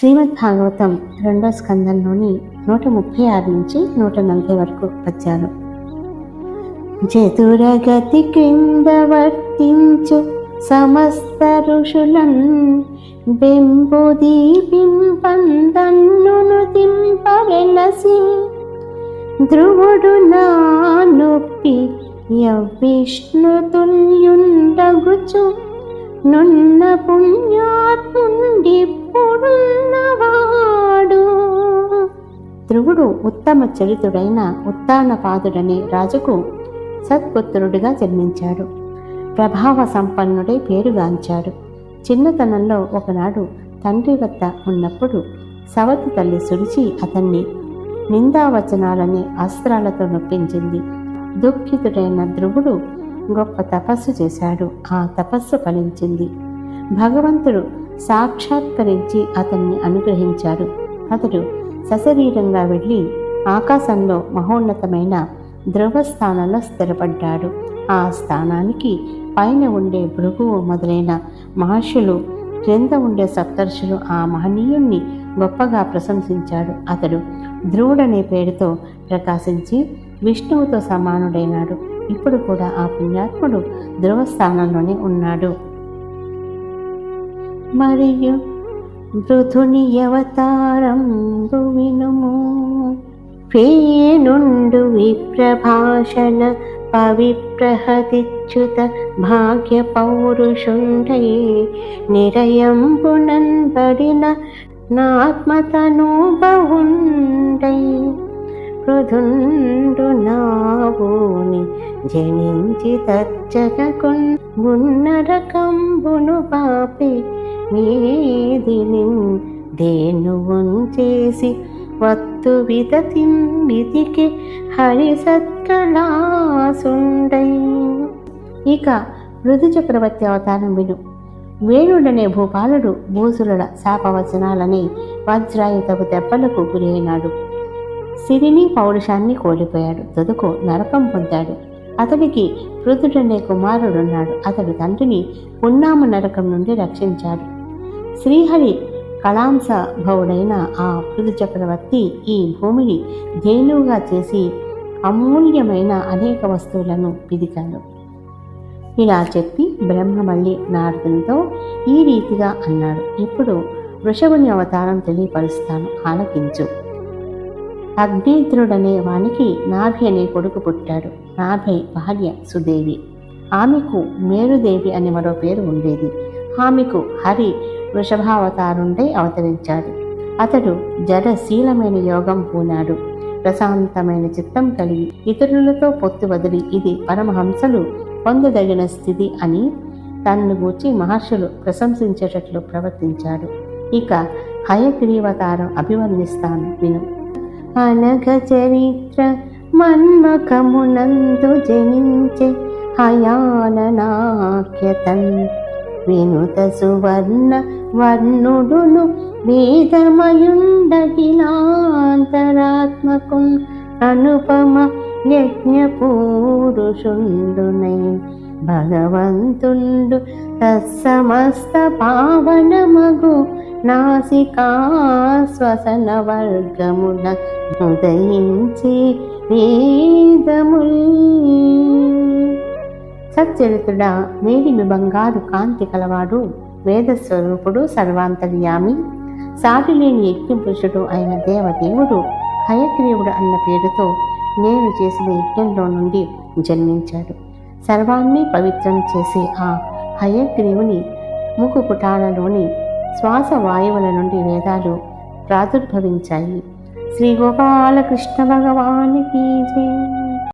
శ్రీమద్ భాగవతం రెండో స్కందంలోని నూట ముప్పై ఆరు నుంచి నూట నలభై వరకు పద్యాలు. చతురగతి క్రింద వర్తించు సమస్త ఋషులన్ బెంబు దీపింపందన్నును దింపవెలసి ధ్రువుడు నా నొప్పి యవిష్ణు తుల్యుండగుచు నున్న పుణ్యాత్ముండి పొడున్నవాడు ధ్రువుడు ఉత్తమ చరితుడైన ఉత్తానపాదుడనే రాజుకు సత్పుత్రుడిగా జన్మించాడు. ప్రభావ సంపన్నుడై పేరుగాంచాడు. చిన్నతనంలో ఒకనాడు తండ్రి వద్ద ఉన్నప్పుడు సవతి తల్లి సుడిచి అతన్ని నిందావచనాలనే అస్త్రాలతో నొప్పించింది. దుఃఖితుడైన ధ్రువుడు గొప్ప తపస్సు చేశాడు. ఆ తపస్సు ఫలించింది. భగవంతుడు సాక్షాత్కరించి అతన్ని అనుగ్రహించాడు. అతడు సశరీరంగా వెళ్ళి ఆకాశంలో మహోన్నతమైన ధ్రువస్థానంలో స్థిరపడ్డాడు. ఆ స్థానానికి పైన ఉండే భృగువు మొదలైన మహర్షులు క్రింద ఉండే సప్తర్షులు ఆ మహనీయుణ్ణి గొప్పగా ప్రశంసించాడు. అతడు ధ్రువుడనే పేరుతో ప్రకాశించి విష్ణువుతో సమానుడైనాడు. ఇప్పుడు కూడా ఆ పుణ్యాత్ముడు ధ్రువస్థానంలోనే ఉన్నాడు. మరియు మృధుని అవతారం వినుము పేనుండు విప్రభాషణ పవిప్రహదిచ్యుత భాగ్య పౌరుషుండై నిరయంబునన్ బడిన నాత్మతను మృదుండు పృథుండు జనించి తచ్చగకున్ పాపి మీదిని దేనువున్ చేసి వత్తు విదతిం విధికి హరి సత్కళాసుండై ఇక మృదు చక్రవర్తి అవతారం విను. వేణుడనే భూపాలుడు భూసురుల శాపవచనాలని వజ్రాయుతపు దెబ్బలకు గురైనాడు. సిరిని పౌరుషాన్ని కోల్పోయాడు. తుదకు నరకం పొందాడు. అతడికి పృథుడనే కుమారుడున్నాడు. అతడు తండ్రిని పున్నామ నరకం నుండి రక్షించాడు. శ్రీహరి కళాంశ భవుడైన ఆ పృథు చక్రవర్తి ఈ భూమిని ధేనువుగా చేసి అమూల్యమైన అనేక వస్తువులను పిదికాడు. ఇలా చెప్పి బ్రహ్మ మళ్ళీ నారదునితో ఈ రీతిగా అన్నాడు. ఇప్పుడు వృషభుని అవతారం తెలియపరుస్తాను. ఆలకించు. అగ్నేద్రుడనే వానికి నాభి అనే కొడుకు పుట్టాడు. నాభి భార్య సుదేవి. ఆమెకు మేరుదేవి అనే మరో పేరు ఉండేది. ఆమెకు హరి వృషభావతారుండై అవతరించాడు. అతడు జడశీలమైన యోగం పూనాడు. ప్రశాంతమైన చిత్తం కలిగి ఇతరులతో పొత్తు వదిలి ఇది పరమహంసలు పొందదగిన స్థితి అని తన్ను గూర్చి మహర్షులు ప్రశంసించేటట్లు ప్రవర్తించాడు. ఇక హయగ్రీవతారం అభివర్ణిస్తాను. విను. అనఘ చరిత్ర మన్మకమునందు జనించే హయాననాఖ్యతన్ వినుత సువర్ణ వర్ణుడును వేదమయుండగిలాంతరాత్మకున్ అనుపమ యజ్ఞపూరుషుండునై భగవంతుండు తత్సమస్త పావనమగు నాసికా శ్వసన వర్గమున ఉదయించి వేదముల్ సచ్చరితుడా మేడిమి బంగారు కాంతి కలవాడు వేదస్వరూపుడు సర్వాంతర్యామి సాటిలేని యజ్ఞ పురుషుడు అయిన దేవదేవుడు హయగ్రీవుడు అన్న పేరుతో నేను చేసిన యజ్ఞంలో నుండి జన్మించాడు. సర్వాన్ని పవిత్రం చేసే ఆ హయగ్రీవుని ముఖపుటాలలోని శ్వాస వాయువుల నుండి వేదాలు ప్రాదుర్భవించాయి. శ్రీ గోపాలకృష్ణ భగవానికి జయ